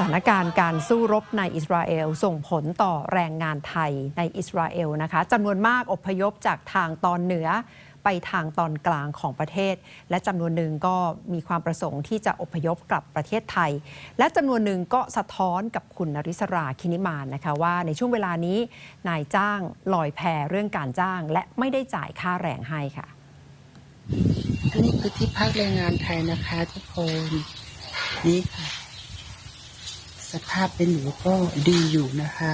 สถานการณ์การสู้รบในอิสราเอลส่งผลต่อแรงงานไทยในอิสราเอลนะคะจำนวนมากอพยพจากทางตอนเหนือไปทางตอนกลางของประเทศ และจำนวนหนึ่งก็มีความประสงค์ที่จะอพยพกลับประเทศไทย และจำนวนหนึ่งก็สะท้อนกับคุณนริศราคินิมานนะคะว่าในช่วงเวลานี้นายจ้างลอยแพเรื่องการจ้าง และไม่ได้จ่ายค่าแรงให้ค่ะอันนี้คือที่พักแรงงานไทยนะคะทุกคนนี่ค่ะ สภาพเป็นอยู่ก็ดีอยู่นะคะ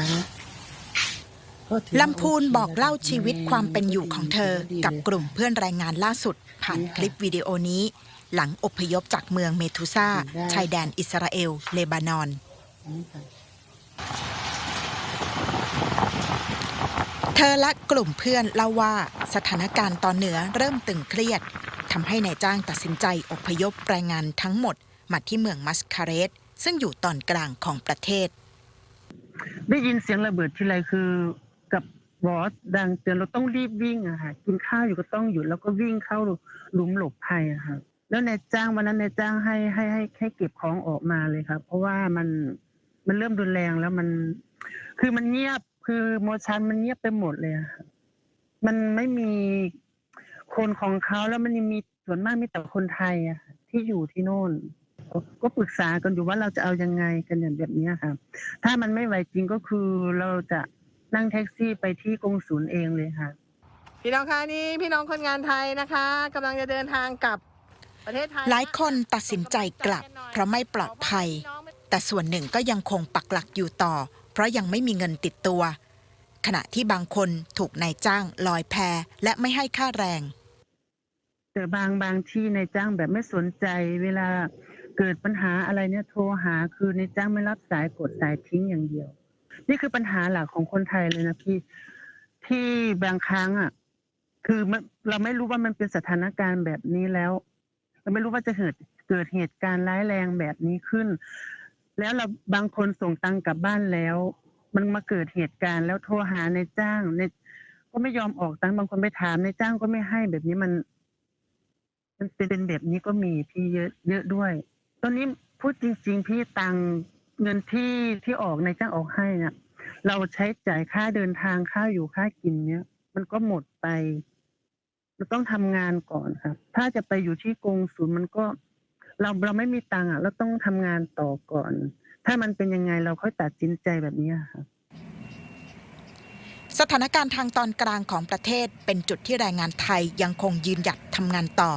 ก็ถือว่าลำพูนบอกเล่าชีวิตความเป็นอยู่ของเธอ กับกลุ่มเพื่อนแรงงานล่าสุด ผ่านคลิปวิดีโอนี้ หลังอพยพจากเมืองเมทูซาชายแดนอิสราเอล เลบานอนนี่ค่ะเธอและกลุ่มเพื่อนเล่าว่าสถานการณ์ตอนเหนือเริ่มตึงเครียดทำให้นายจ้างตัดสินใจอพยพแรงงานทั้งหมดมาที่เมืองมัสคาเรส ซึ่งอยู่ตอนกลางของประเทศ ได้ยินเสียงระเบิดทีไรคือกับบอสดังเตือนเราต้องรีบวิ่งอะค่ะกินข้าวอยู่ก็ต้องหยุดแล้วก็วิ่งเข้าหลุมหลบภัยอะค่ะแล้วนายจ้างวันนั้นนายจ้างให้ให้ให้ให้เก็บของออกมาเลยครับ เพราะว่ามันมันเริ่มรุนแรงแล้วมัน คือมันเงียบคือโมชันมันเงียบไปหมดเลยอะมันไม่มีคนของเขาแล้วมันยังมีส่วนมากมีแต่คนไทยอะที่อยู่ที่โน่น ก็ปรึกษากันอยู่ว่าเราจะเอายังไงกันอย่างแบบเนี้ยค่ะ ถ้ามันไม่ไหวจริงก็คือเราจะนั่งแท็กซี่ไปที่กงศูนย์เองเลยค่ะ พี่น้องคะนี่พี่น้องคนงานไทยนะคะกำลังจะเดินทางกลับประเทศไทยหลายคนตัดสินใจกลับ เพราะไม่ปลอดภัย แต่ส่วนหนึ่งก็ยังคงปักหลักอยู่ต่อ เพราะยังไม่มีเงินติดตัว ขณะที่บางคนถูกนายจ้างลอยแพและไม่ให้ค่าแรง แต่บางบางที่ในายจ้างแบบไม่สนใจเวลา เกิดปัญหาอะไรเนี่ยโทรหาคือในจ้างไม่รับสายกดสายทิ้งอย่างเดียว นี่คือปัญหาหลักของคนไทยเลยนะพี่ที่บางครั้งอะ คือมันเราไม่รู้ว่ามันเป็นสถานการณ์แบบนี้แล้ว เราไม่รู้ว่าจะเกิดเกิดเหตุการณ์ร้ายแรงแบบนี้ขึ้น แล้วเราบางคนส่งตังค์กลับบ้านแล้ว มันมาเกิดเหตุการณ์แล้วโทรหาในจ้างในก็ไม่ยอมออกตังค์บางคนไปถามในจ้างก็ไม่ให้แบบนี้มัน มันเป็นแบบนี้ก็มีพี่เยอะเยอะด้วย ตอนนี้พูดจริง ๆ พี่ตังเงินที่ที่ออกในจ้างออกให้เนี่ยเราใช้จ่ายค่าเดินทางค่าอยู่ค่ากินเนี่ยมันก็หมดไปเราต้องทำงานก่อนครับถ้าจะไปอยู่ที่กงศูนย์มันก็ เราเราไม่มีตังค์อะเราต้องทำงานต่อก่อน ถ้ามันเป็นยังไงเราค่อยตัดสินใจแบบนี้ครับสถานการณ์ทางตอนกลางของประเทศเป็นจุดที่แรงงานไทยยังคงยืนหยัดทำงานต่อ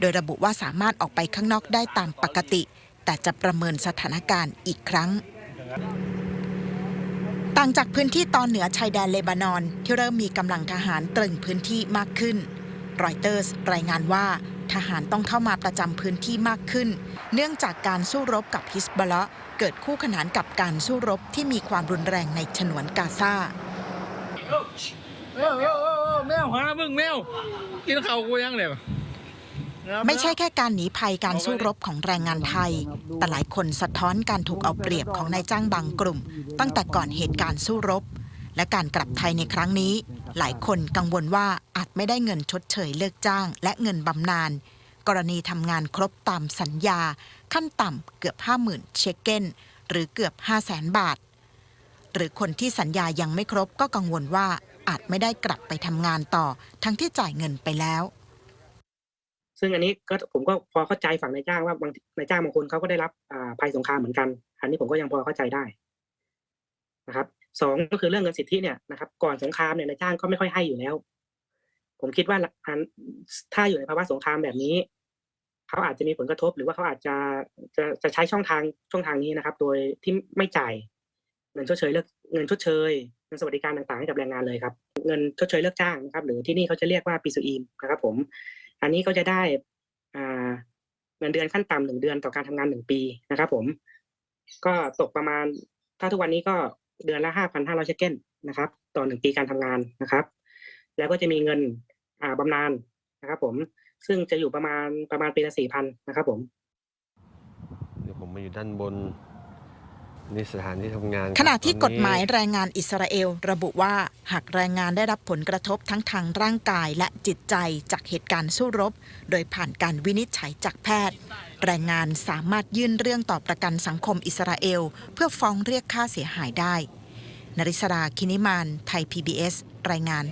โดยระบุว่าสามารถออกไปข้างนอกได้ตามปกติ แต่จะประเมินสถานการณ์อีกครั้ง ต่างจากพื้นที่ตอนเหนือชายแดนเลบานอนที่เริ่มมีกำลังทหารตรึงพื้นที่มากขึ้นรอยเตอร์สรายงานว่าทหารต้องเข้ามาประจำพื้นที่มากขึ้น เนื่องจากการสู้รบกับฮิสบอลเลาะห์เกิดคู่ขนานกับการสู้รบที่มีความรุนแรงในฉนวนกาซาแมวหามึงแมวกินข้าวกูยังเลย ไม่ใช่แค่การหนีภัยการสู้รบของแรงงานไทย แต่หลายคนสะท้อนการถูกเอาเปรียบของนายจ้างบางกลุ่ม ตั้งแต่ก่อนเหตุการณ์สู้รบ และการกลับไทยในครั้งนี้ หลายคนกังวลว่าอาจไม่ได้เงินชดเชยเลิกจ้าง และเงินบำนาญกรณีทำงานครบตามสัญญา ขั้นต่ำเกือบ 50,000 เชคเก้น หรือเกือบ 500,000 บาท หรือคนที่สัญญายังไม่ครบก็กังวลว่าอาจไม่ได้กลับไปทำงานต่อ ทั้งที่จ่ายเงินไปแล้ว ซึ่งอันนี้ก็ผมก็พอเข้าใจฝั่งนายจ้างว่าบางนายจ้างบางคนเขาก็ได้รับอ่าภัยสงครามเหมือนกัน อันนี้ผมก็ยังพอเข้าใจได้นะครับสองก็คือเรื่องเงินสิทธิเนี่ยนะครับ ก่อนสงครามเนี่ยนายจ้างก็ไม่ค่อยให้อยู่แล้ว ผมคิดว่าอันถ้าอยู่ในภาวะสงครามแบบนี้เขาอาจจะมีผลกระทบ หรือว่าเขาอาจจะจะจะใช้ช่องทางช่องทางนี้นะครับ โดยที่ไม่จ่ายเงินชดเชยเลิกเงินชดเชยเงินสวัสดิการต่างๆให้กับแรงงานเลยครับ เงินชดเชยเลิกจ้างนะครับ หรือที่นี่เขาจะเรียกว่าปีซูอีมนะครับ ผม อันนี้ก็จะได้เงินเดือนขั้นต่ำหนึ่งเดือนต่อการทำงานหนึ่งปีนะครับ ผม ก็ตกประมาณ ถ้าทุกวันนี้ก็เดือนละห้าพันห้าร้อยเชคเก้นนะครับ ต่อหนึ่งปีการทำงานนะครับ แล้วก็จะมีเงินอ่าบำนาญนะครับ ผมซึ่งจะอยู่ประมาณประมาณปีละสี่พันนะครับ ผม เดี๋ยวผมมาอยู่ด้านบน นี่สถานที่ทำงานขณะที่กฎหมายแรงงานอิสราเอล ระบุว่าหากแรงงานได้รับผลกระทบทั้งทางร่างกายและจิตใจจากเหตุการณ์สู้รบ โดยผ่านการวินิจฉัยจากแพทย์ แรงงานสามารถยื่นเรื่องต่อประกันสังคมอิสราเอล เพื่อฟ้องเรียกค่าเสียหายได้ นริศราคินิมานไทย PBS รายงาน